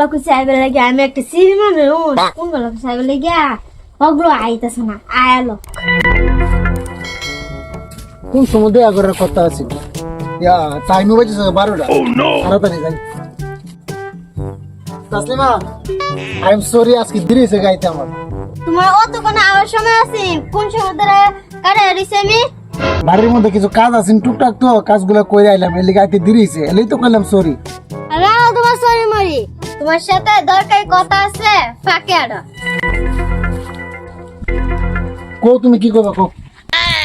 বেলা কুচি লাগে আমি একটা সিরি মানুষ কোন বেলা কুচি লাগে ওগুলো আইতেছে না আয়ালো কোন সময় দেয়া কথা আছে? ইয়া টাইমও বাজে বারোটা। তাড়াতাড়ি যাই। তাসলিমা আই এম সরি আজকে দেরি হয়েছে গাইতে আমার। তোমার অত কোনো আওয়ার সময় আছে? কোন সময় ধরে কারে হারিয়েছি আমি? বাড়ির মধ্যে কিছু কাজ আছে টুকটাক তো কাজগুলো করে আইলাম এর লিগে আইতে দেরি হয়েছে এলেই তো করলাম সরি রাও তোমার সরি মরি। তোমার সাথে দরকারি কথা আছে ফাঁকে আড়া কো তুমি কি করবা কো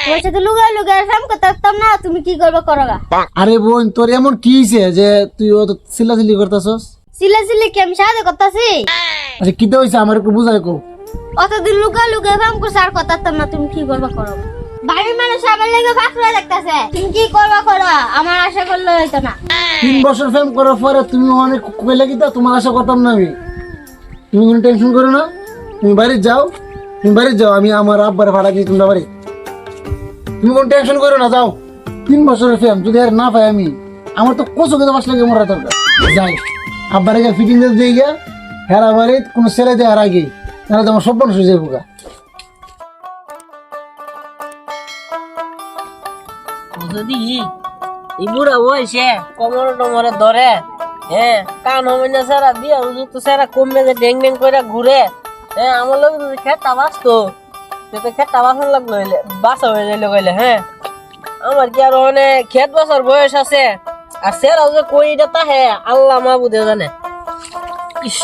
তোমার সাথে লুগাই লুগাই ফেম করতে পারতাম না তুমি কি করবে করবা আরে বোন তোর এমন কি হয়েছে যে তুই অত চিল্লাচিল্লি করতেছস? সিলে সিলে কি আমি সাহায্য করতেছি? আচ্ছা কি হয়েছে আমার একটু বুঝাই কো অতদিন লুগাই লুগাই ফেম করছে আর কথা পারতাম না তুমি কি করবা করবা বাড়ির মানুষ আমার লেগে ফাঁকড়া দেখতেছে তুমি কি করবা করো আমার আশা করলে হইতো না। তিন বছর ফেম করার পরে তুমি অনেক কইলে কিতা তোমার আশা করতাম না আমি। তুমি কোনো টেনশন করো না। তুমি বাড়ি যাও। তুমি বাড়ি যাও, আমি আমার আব্বার ভাড়া দিয়ে তোমরা বাড়ি। তুমি কোনো টেনশন করো না, যাও। তিন বছরের ফেম যদি আর না পাই আমি, আমার তো কোচো কেটে বাস লাগে মরা দরকার। যাই, আব্বারে গিয়ে ফিটিং দিয়ে গিয়া, হেরা বাড়ি কোনো ছেলে দেয় আর আগে, তাহলে তো আমার সব মানুষ হয়ে যাব গা। যদি এই বুড়া বয়সে, কমর টমরে ধরে হ্যাঁ কান হবে না সারা বিয়া উজুক তো সারা কমবে যে ডেং ডেং করে ঘুরে। হ্যাঁ আমার লোক খেটটা বাঁচতো, সে তো খেটটা বাঁচান লাগল হইলে, বাঁচা হয়ে যাইলে কইলে হ্যাঁ আমার কি আর অনেক খেত বছর বয়স আছে? আর সেরাও যে কই এটা তাহে আল্লাহ মাহবুদে জানে। ইস,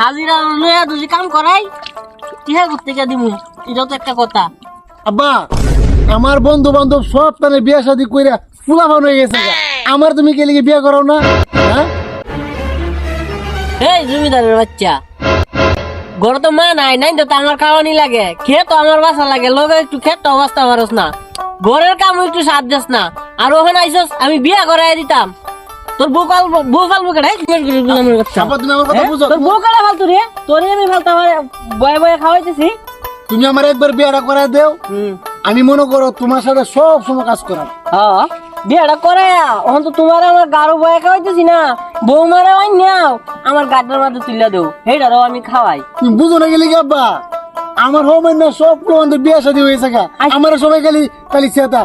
হাজিরা লইয়া দুজি কাম করাই কিহা করতে গিয়া দিমু, এটাও তো একটা কথা। আব্বা আমার বন্ধু বান্ধব সব তানে বিয়া শাদি কইরা ফুলা ফান হয়ে গেছে আমার তুমি কে লিগে বিয়া করাও না? হ্যাঁ? এই জমিদারের বাচ্চা গড় তো মা নাই নাই তো আমার খাওয়ানি লাগে। খেয়ে তো আমার বাসা লাগে লোক একটু খেত অবস্থা পারস না। ঘরের কাম একটু সাথ দিস না। আর ওখানে আইসস আমি বিয়া করাই দিতাম। তোর বউ কাল বউ ফালবো কেটে আব্বা তুমি আমার কথা বুঝো। তোর বউ কালা ফালতু রে? তোরে আমি ফালতা বয়ে বয়ে খাওয়াইতেছি। তুমি আমার একবার বিয়াটা করাই দেও। হুম। আমি মনে করো তোমার সাথে সব সময় কাজ করাম। হ্যাঁ বিয়েটা করে এখন তো তোমার আমার গারো বয়ে খাওয়াইতেছি না। বউ মারে ওই নাও আমার গাড্ডার মাঝে তুলে দেও সেইটারও আমি খাওয়াই। তুমি বুঝো না গেলি কি আব্বা? আমার হোম না সব তোমাদের বিয়া শাদি হয়েছে গা। আমার সবাই খালি খালি চেতা।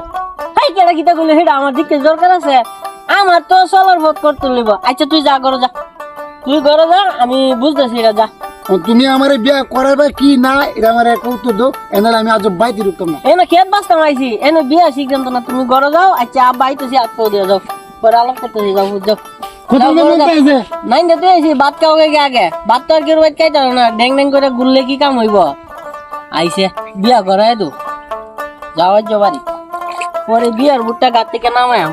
হাই কেডা কিতা কইলে হেডা আমার দিকে দরকার আছে। আমার তো চলার ভোট করতে লইব। আচ্ছা তুই যা করো যা। তুই করো যা আমি বুঝতেছি এটা যা। তুমি আমার বিয়া করাইবা কি না এটা আমার একটা উত্তর দাও এনালে আমি আজ বাইতে ঢুকতাম না। এনে খেত বাঁচতাম আইছি এনে বিয়া শিখতাম তো না তুমি করো যাও আচ্ছা আব্বা আইতেছি আত্ম দিয়ে যাও। পরে আলাপ করতেছি যাও যাও নাই দে তুই আইছি ভাত খাও গে আগে? ভাত তো আর কেউ বাইট খাইতে না ড্যাং ড্যাং করে গুললে কি কাম হইব? আইছে বিয়া করাই তো যাওয়ার যাও বাড়ি। পরে বিয়ার বুটটা গাছ থেকে নামায়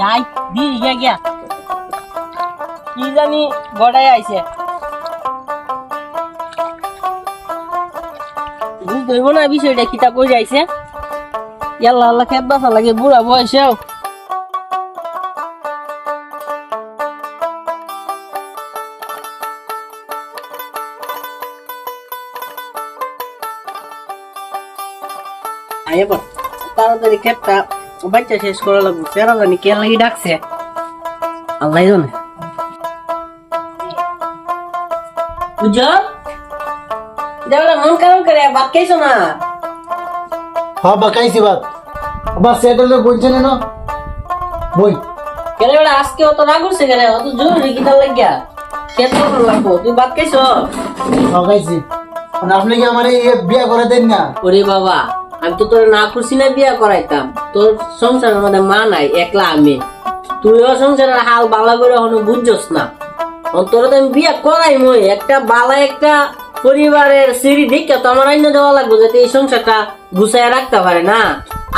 যাই দি গিয়া গিয়া। কি জানি গড়াই আইছে। বুঝতে হইব না, বিষয়টা কিতা কই যাইছে? ইয়াল্লা আল্লাহ খেত বাসা লাগে, বুড়া বয়সেও এবার, তাড়াতাড়ি খেতটা বাচ্চা শেষ করা লাগবে সেরা জানি কে লাগি ডাকছে। আল্লাহ জানে। বুঝো? দেবলা মন কারণ করে ভাত খাইছো না? হ্যাঁ বা খাইছি বাদ আবার সেটেল বলছে না বই কেন বেড়া আজকে অত রাগ উঠছে কেন? অত জরুরি কিতা লাগিয়া? খেত কখন লাগবো তুই ভাত খাইছো? হ্যাঁ খাইছি। মানে আপনি কি আমার এই বিয়া করে দেন না? ওরে বাবা আমি তো তোর না করছি না বিয়া করাইতাম। তোর সংসারের মধ্যে মা নাই একলা আমি। তুইও সংসারের হাল বালা করে এখনও বুঝছস না। আমি বিয়া করাই মই। একটা বালা, একটা পরিবারের সিঁড়ি তো আমার দেওয়া লাগবে যাতে এই সংসারটা গুছায় রাখতে পারে না।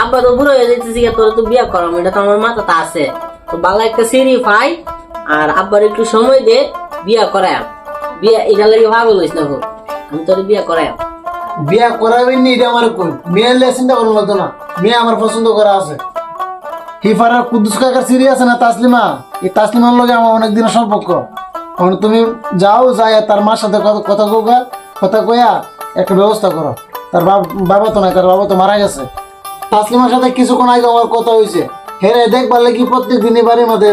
আব্বা তো বুড়ো হয়ে যাইতেছি তো বিয়া করাম, এটা তো আমার মাথাতে আছে। তো বালা একটা সিঁড়ি পাই আর আব্বার একটু সময় দে, বিয়া করায় বিয়া এটা লাগে না আমি তোর বিয়া করাবেন এটা আমার কোন মেয়ের চিন্তা না মেয়ে আমার পছন্দ করা আছে। হিফারার কুদ্দুস কাকার সিরি আছে না তাসলিমা? এই তাসলিমার লগে আমার অনেক দিনের সম্পর্ক। এখন তুমি যাও যাই তার মার সাথে কথা কৌকা কথা কইয়া একটা ব্যবস্থা করো। তার বাবা তো নাই, তার বাবা তো মারা গেছে। তাসলিমার সাথে কিছুক্ষণ আগে আমার কথা হয়েছে হেরে দেখবার লাগি প্রত্যেক দিনই বাড়ির মধ্যে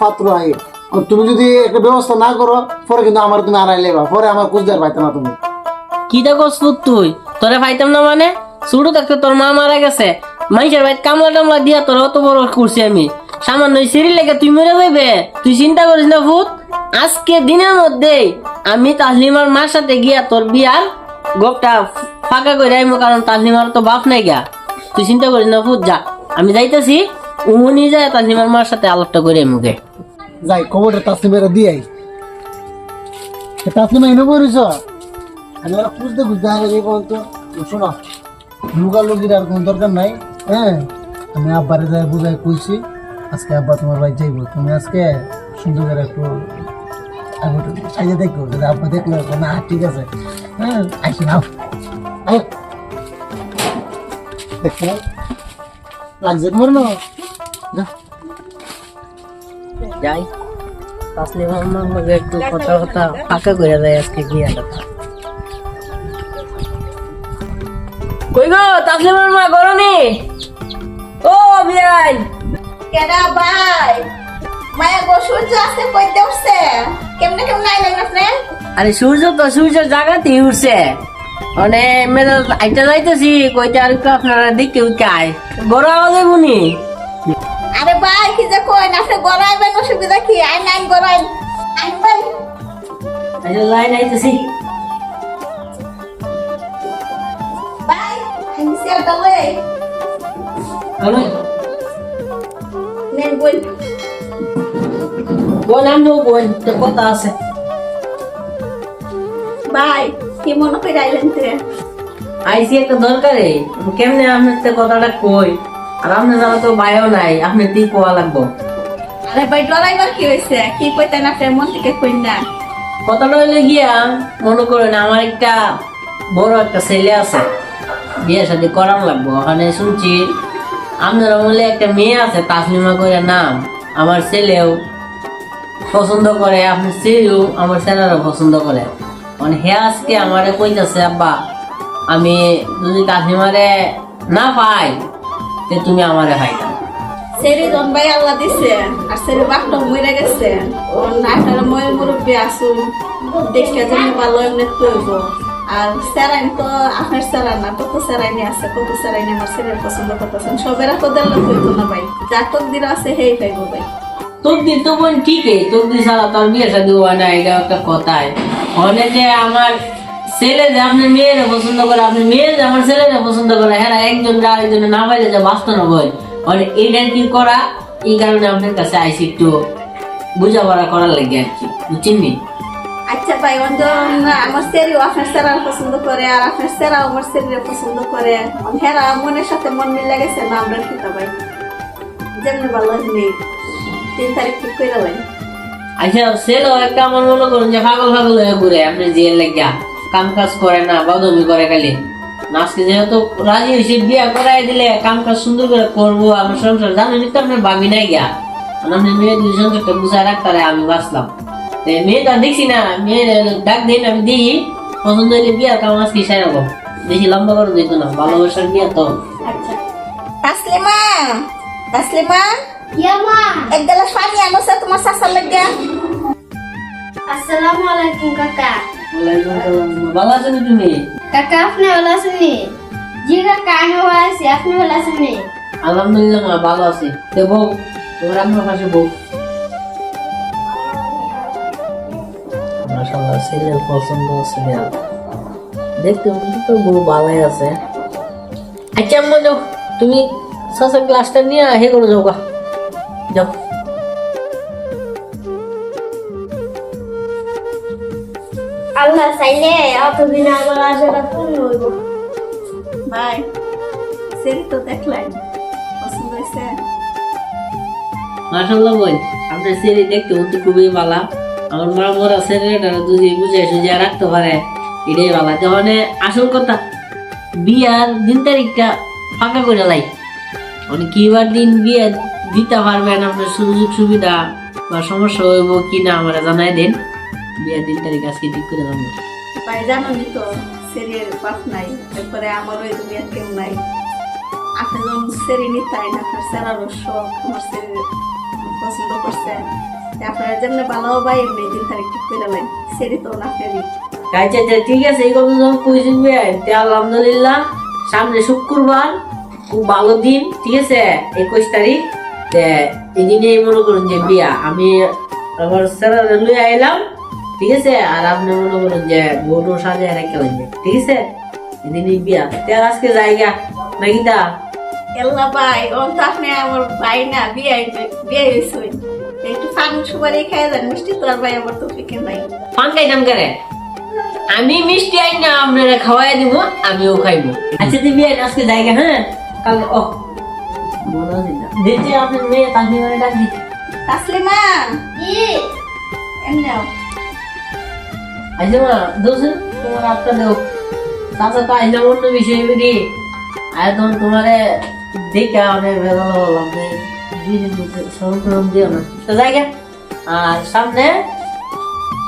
পাত্র আই তুমি যদি একটা ব্যবস্থা না করো, পরে কিন্তু আমার তুমি আড়াই লেবা, পরে আমার কুচদার পাইতে না তুমি। কি দেখো তুই? তোরে পাইতাম না মানে? ছোট থাকতে তোর মা মারা গেছে। মানুষের ভাই কামলা টামলা দিয়া তোর অত বড় করছি আমি। সামান্য সিঁড়ি লেগে তুই মরে যাইবে। তুই চিন্তা করিস না ভূত? আজকে দিনের মধ্যে আমি তাহলিমার মার সাথে গিয়া তোর বিয়ার গোপটা ফাঁকা করে আইমো কারণ তাহলিমার তো বাপ নাই গা। তুই চিন্তা করিস না ভূত যা। আমি যাইতেছি উমনি যায় তাহলিমার মার সাথে আলাপটা করে মুখে যাই, খবরটা তাসলিমেরা দিয়াই। তাসলিমা এনে পড়িস আমি ওরা খুঁজতে খুঁজতে আগে লুকির আর কোনো দরকার নাই হ্যাঁ? আমি আব্বারে যাই বুঝাই কইছি, আজকে আব্বা তোমার বাড়ি যাইবো। তুমি আজকে সুন্দর করে একটু আগে একটু সাইজে দেখো যদি আব্বা দেখল না ঠিক আছে। হ্যাঁ আসি নাও। দেখো লাগছে তোমার না? যাই। একটু কথা কথা ফাঁকা করে দেয় আজকে গিয়া কই গো তাসলিমার মা গরনি ও বিয়াই কেডা ভাই? মায়া গো সূর্য আসতে কইতে উঠছে। কেমনে কেমনে আইলেন আপনি? আরে সূর্য তো সূর্য জাগাতে উঠছে। মানে মেয়েরা আইটা যাইতেছি কইতে আর একটু আপনারা দেখতে আওয়াজ বুনি আরে ভাই কি যে কইন আপনি গড়াইবেন অসুবিধা কি? গড়াইন আইন ভাই। আচ্ছা লাইন আইতেছি। ভাই সিয়ার দালে নেন বল বোন আমি বোন তো কথা আছে ভাই কি মনে করে আইলেন তে আইসি একটা দরকারে কেমনে আপনার তো কথাটা কই আর আপনার জানা তো বায়ও নাই আপনি তুই কোয়া লাগবো আরে ভাই ডরাইবার কি হইছে কি কইতেন আপনার মন থেকে কইন না কথাটা হইলে গিয়া মনে করেন আমার একটা বড় একটা ছেলে আছে বিয়ে শাদি করাম লাগবো ওখানে শুনছি আপনার আমলে একটা মেয়ে আছে তাসলিমা করে নাম আমার ছেলেও পছন্দ করে আপনার ছেলেও আমার ছেলেরও পছন্দ করে। মানে হে আজকে আমারে কইতাছে, আব্বা, আমি যদি তাসলিমারে না পাই, তে তুমি আমারে পাইতাম জন ভাই আল্লাহ দিছে, আর সেরি বাপটা মরে গেছে। ও মই মুরব্বী আসুন দেখে যেমন ভালো এমনি করব আর স্যারাইন তো আপনার স্যারাই না, কত স্যারাইনি আছে, কত স্যারাইনি আমার ছেলের পছন্দ করতেছেন। সবেরা তো দেড় হইতো না ভাই। যা দিন আছে, হেই পাইব ভাই। তোর দিন তো বোন ঠিকই দিন সারা তোর বিয়ে শাদি হয় না, এটা একটা কথাই। অনেক যে আমার ছেলে যে আপনার মেয়েরা পছন্দ করে, আপনি মেয়ে যে আমার ছেলেরা পছন্দ করে হ্যাঁ একজন যা একজনে না পাইলে যে বাঁচতে না বই মানে এইটা কি করা? এই কারণে আপনার কাছে আইসি একটু বুঝাপড়া করার লাগে আর কি, বুঝছেন নি? আচ্ছা ভাই অঞ্জন আমার সেরিও আপনার স্যারার পছন্দ করে, আর আপনার স্যারাও আমার সেরির পছন্দ করে। হ্যাঁ মনের সাথে মন মিলে গেছে, না, আমরা কিতা ভাই? যেমনি ভালো নেই তিন তারিখ ঠিক করে আচ্ছা একটা আমার মনে করুন যে পাগল পাগল হয়ে ঘুরে আপনি জেল লাগিয়া কাম কাজ করে না বাদমি করে খালি। আজকে যেহেতু রাজি হয়েছে বিয়া করাই দিলে কাম কাজ সুন্দর করে করব আমার সংসার জানেন তো আপনার ভাবি নাই গিয়া আপনি মেয়ে দুই সংসারটা বুঝায় রাখতারে আমি বাঁচলাম। মেয়েটা দেখছি না মেয়ের ডাক দিন আমি দিই পছন্দ হইলে বিয়া কাম আজকে সারাবো বেশি লম্বা করে দিত না ভালোবাসার বিয়া তো। আচ্ছা। তাসলিমা তাসলিমা। এক গ্লাস পানি আনো স্যার তোমার শাসার লাগে। আসসালামু আলাইকুম কাকা। ওয়ালাইকুম আসসালাম। ভালো আছেন তুমি? কাকা আপনি ভালো আছেন নি? জি কাকা আমি ভালো আছি। আপনি ভালো আছেন নি? আলহামদুলিল্লাহ মা ভালো আছি। তো বউ তোমার আপনার পাশে বউ। মাশাআল্লাহ সিরিয়াল পছন্দ সিরিয়াল দেখতে তো বউ ভালোই আছে। আচ্ছা যাও। তুমি সাসা গ্লাসটা নিয়ে হে করে যাও যাও। আল্লাহ চাইলে অতদিন আমার আশাটা পূর্ণ হইব। ভাই সেরি তো দেখলেন পছন্দ হয়েছে। মাশাআল্লাহ বই আপনার সিরি দেখতে কিন্তু খুবই ভালো। আমার মা মরা সিরিয়ালটা যদি বুঝে সুঝে রাখতে পারে এটাই ভালো। তাহলে আসল কথা বিয়ার দিন তারিখটা ফাঁকা করে লাই। মানে কিবার দিন বিয়ে দিতে পারবেন আপনার সুযোগ সুবিধা বা সমস্যা হইব কি না আমরা জানাই দেন। বিয়ের দিন তারিখ আজকে ঠিক করে দেবো ভাই জানি তো সেরির বাপ নাই এরপরে আমার ওই দুনিয়ার কেউ নাই। আপনি যখন সেরি নিতাই না আপনার স্যারারও শখ আমার সেরির পছন্দ আপনারা যেমনি ভালো ভাই এমনি দিন তারিখ ঠিক করে নেন সেটি তো আপনারই আচ্ছা আচ্ছা ঠিক আছে এই কথা যখন কইছেন বিয়ে তে আলহামদুলিল্লাহ সামনে শুক্রবার খুব ভালো দিন ঠিক আছে একুশ তারিখ। তে এই দিনে মনে করুন যে বিয়া আমি আমার স্যার লুয়ে আইলাম ঠিক আছে? আর আপনি মনে করুন যে বউটো সাজে রেখে লাগবে ঠিক আছে? এই দিনে বিয়া তে আজকে জায়গা নাকি দা এল্লা ভাই ওন তো আপনি আমার ভাই না বিয়ে বিয়ে হয়েছেন একটু ফান সুপারি খাই দেন মিষ্টি তো আর ভাই আমার তো ফিকে নাই। পান খাইতাম করে? আমি মিষ্টি আইন না আপনারা খাওয়াই দিব আমিও খাইবো। আচ্ছা দিবি আজকে জায়গা হ্যাঁ? কাল ও আছে দিদি আপনার মেয়ে তাকে ডাক দিচ্ছি। তাসলিমা! কি? এমনি আইসে মা দোষ তোমার আপটা দেও। তাছাড়া তো আইলাম অন্য বিষয় বেরি আর তখন তোমারে দেখে অনেক হলাম দিও না। তো জায়গা আর সামনে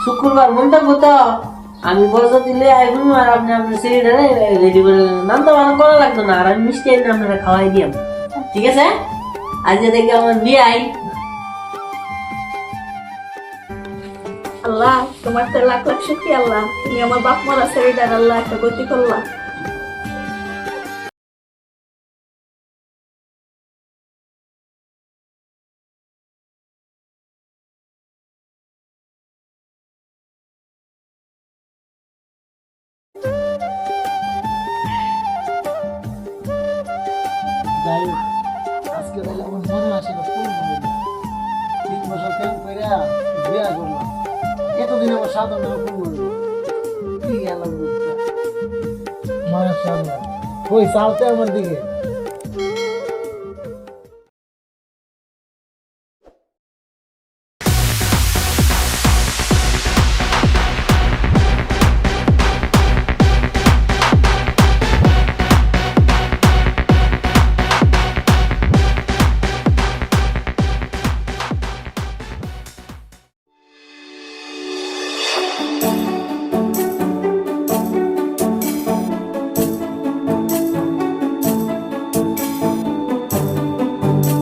শুক্রবার মন্তব্য তো আমি বলতে দিলে আইবো আর আপনি আপনার সিলিন্ডারে রেডি করে নাম তো ভালো করা লাগতো না আর আমি মিষ্টি এনে আপনারা খাওয়াই দিয়াম। ঠিক আছে? আজকে দেখে আমার বিয়ে আই আল্লাহ তোমার তো লাখ লাখ সুখী আল্লাহ। তুমি আমার বাপ মারা ছেড়ে আল্লাহ একটা গতি করলা، হোক, আজকে তাহলে আমার মনে আসে না পূর্ণ হইল। তিন বছর প্রেম কইরা বিয়া করলাম। এতদিন আমার সাধন আমার পূর্ণ মনে কি গেলাম চালতে আমার দিকে।